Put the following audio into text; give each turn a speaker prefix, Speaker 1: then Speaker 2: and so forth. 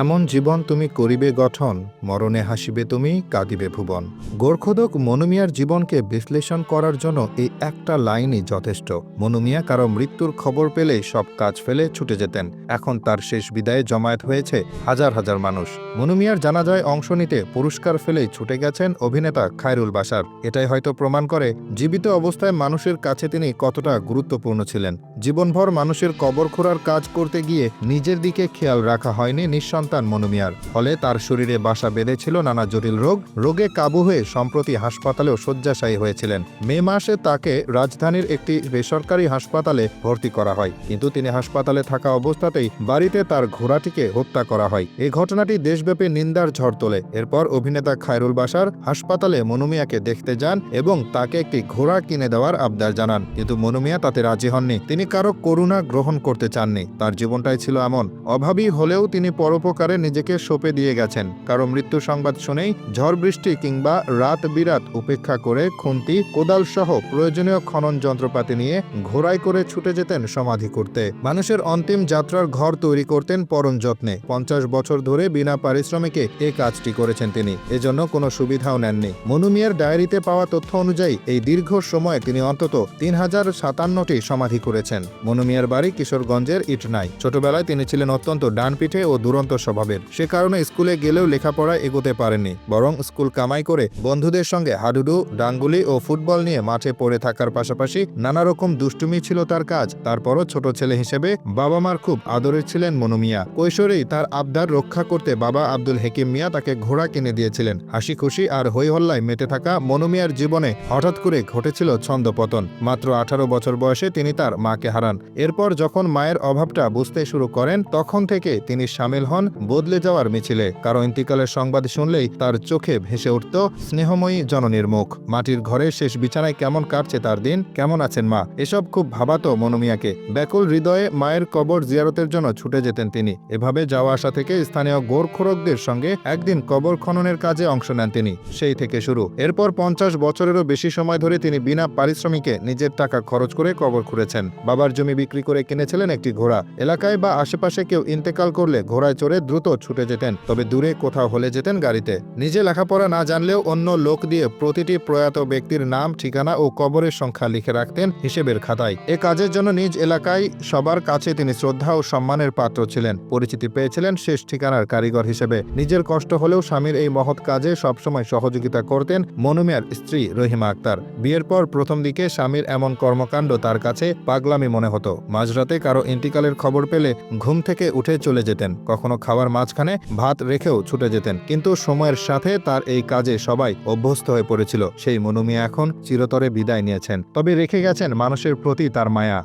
Speaker 1: এমন জীবন তুমি করিবে গঠন, মরণে হাসিবে তুমি, কাঁদিবে ভুবন। গোর্খদক মনুমিয়ার জীবনকে বিশ্লেষণ করার জন্য এই একটা লাইনই যথেষ্ট। মনুমিয়া কারও মৃত্যুর খবর পেলে সব কাজ ফেলে ছুটে যেতেন। এখন তার শেষ বিদায়ে জমায়েত হয়েছে হাজার হাজার মানুষ। মনুমিয়ার জানাজায় অংশ নিতে পুরস্কার ফেলেই ছুটে গেছেন অভিনেতা খায়রুল বাসার এটাই হয়তো প্রমাণ করে জীবিত অবস্থায় মানুষের কাছে তিনি কতটা গুরুত্বপূর্ণ ছিলেন। জীবনভর মানুষের কবর খোঁড়ার কাজ করতে গিয়ে নিজের দিকে খেয়াল রাখা হয়নি নিঃসন্তান মনুমিয়ার ফলে তার শরীরে বাসা বেঁধেছিল নানা জটিল রোগ। রোগে কাবু হয়ে সম্প্রতি হাসপাতালেও শয্যাশায়ী হয়েছিলেন। মে মাসে তাকে রাজধানীর একটি বেসরকারি হাসপাতালে ভর্তি করা হয়। কিন্তু তিনি হাসপাতালে থাকা অবস্থাতেই বাড়িতে তার ঘোড়াটিকে হত্যা করা হয়। এই ঘটনাটি দেশব্যাপী নিন্দার ঝড় তোলে। এরপর অভিনেতা খায়রুল বাসার হাসপাতালে মনুমিয়াকে দেখতে যান এবং তাকে একটি ঘোড়া কিনে দেওয়ার আবদার জানান। কিন্তু মনুমিয়া তাতে রাজি হননি। তিনি কারও করুণা গ্রহণ করতে চাননি। তার জীবনটাই ছিল এমন। অভাবী হলেও তিনি পরোপকারে নিজেকে সঁপে দিয়ে গেছেন। কারও মৃত্যু সংবাদ শুনেই ঝড় বৃষ্টি কিংবা রাত বিরাত উপেক্ষা করে খুন্তি কোদাল সহ প্রয়োজনীয় খনন যন্ত্রপাতি নিয়ে ঘোড়ায় করে ছুটে যেতেন সমাধি করতে। মানুষের অন্তিম যাত্রার ঘর তৈরি করতেন পরম যত্নে। পঞ্চাশ বছর ধরে বিনা পারিশ্রমিকে এ কাজটি করেছেন তিনি। এজন্য কোনো সুবিধাও নেননি। মনুমিয়ার ডায়েরিতে পাওয়া তথ্য অনুযায়ী এই দীর্ঘ সময়ে তিনি অন্তত তিন হাজার সাতান্নটি সমাধি করেছেন। মনুমিয়ার বাড়ি কিশোরগঞ্জের ইটনাই ছোটবেলায় তিনি ছিলেন অত্যন্ত ডানপিঠে ও দুরন্ত স্বভাবের। সে কারণে স্কুলে গেলেও লেখাপড়ায় এগোতে পারেনি, বরং স্কুল কামাই করে বন্ধুদের সঙ্গে হাডুডু, ডাঙ্গুলি ও ফুটবল নিয়ে মাঠে পড়ে থাকার পাশাপাশি নানা রকম দুষ্টুমি ছিল তার কাজ। তারপরও ছোট ছেলে হিসেবে বাবা মার খুব আদরের ছিলেন মনুমিয়া কৈশোরেই তার আবদার রক্ষা করতে বাবা আব্দুল হেকিম মিয়া তাকে ঘোড়া কিনে দিয়েছিলেন। হাসি খুশি আর হইহল্লায় মেতে থাকা মনুমিয়ার জীবনে হঠাৎ করে ঘটেছিল ছন্দপতন মাত্র আঠারো বছর বয়সে তিনি তার মাকে হারান। এরপর যখন মায়ের অভাবটা বুঝতে শুরু করেন, তখন থেকে তিনি সামিল হন বদলে যাওয়ার মিছিলে। কারও ইন্তিকালের সংবাদ শুনলেই তার চোখে ভেসে উঠত স্নেহময়ী জননীর মুখ। মাটির ঘরে শেষ বিছানায় কেমন কাটছে তার দিন? কেমন আছেন মা? এসব খুব ভাবাতো মনুমিয়াকে। ব্যাকুল হৃদয়ে মায়ের কবর জিয়ারতের জন্য ছুটে যেতেন তিনি। এভাবে যাওয়া আসা থেকে স্থানীয় গোরখোরকদের সঙ্গে একদিন কবর খননের কাজে অংশ নেন তিনি। সেই থেকে শুরু। এরপর পঞ্চাশ বছরেরও বেশি সময় ধরে তিনি বিনা পারিশ্রমিকে নিজের টাকা খরচ করে কবর খুঁড়েছেন। বাবার জমি বিক্রি করে কিনেছিলেন একটি ঘোড়া। এলাকায় বা আশেপাশে কেউ ইন্তেকাল করলে ঘোড়ায় চড়ে দ্রুত ছুটে যেতেন, তবে দূরে কোথাও হলে যেতেন গাড়িতে। নিজে লেখাপড়া না জানলেও অন্য লোক দিয়ে প্রতিটি প্রয়াত ব্যক্তির নাম, ঠিকানা ও কবরের সংখ্যা লিখে রাখতেন হিসেবের খাতায়। এ কাজের জন্য নিজ এলাকায় সবার কাছে তিনি শ্রদ্ধা ও সম্মানের পাত্র ছিলেন। পরিচিতি পেয়েছিলেন শেষ ঠিকানার কারিগর হিসেবে। নিজের কষ্ট হলেও স্বামীর এই মহৎ কাজে সবসময় সহযোগিতা করতেন মনুমিয়ার স্ত্রী রহিমা আক্তার। বিয়ের পর প্রথম দিকে স্বামীর এমন কর্মকাণ্ড তার কাছে পাগলামি মনে হতো। মাঝরাতে কারও ইন্টিকালের খবর পেলে ঘুম থেকে উঠে চলে যেতেন। কখনো খাওয়ার মাঝখানে ভাত রেখেও ছুটে যেতেন। কিন্তু সময়ের সাথে তার এই কাজে সবাই অভ্যস্ত হয়ে পড়েছিল। সেই মনুমিয়া এখন চিরতরে বিদায় নিয়েছেন। তবে রেখে গেছেন মানুষের প্রতি তার মায়া।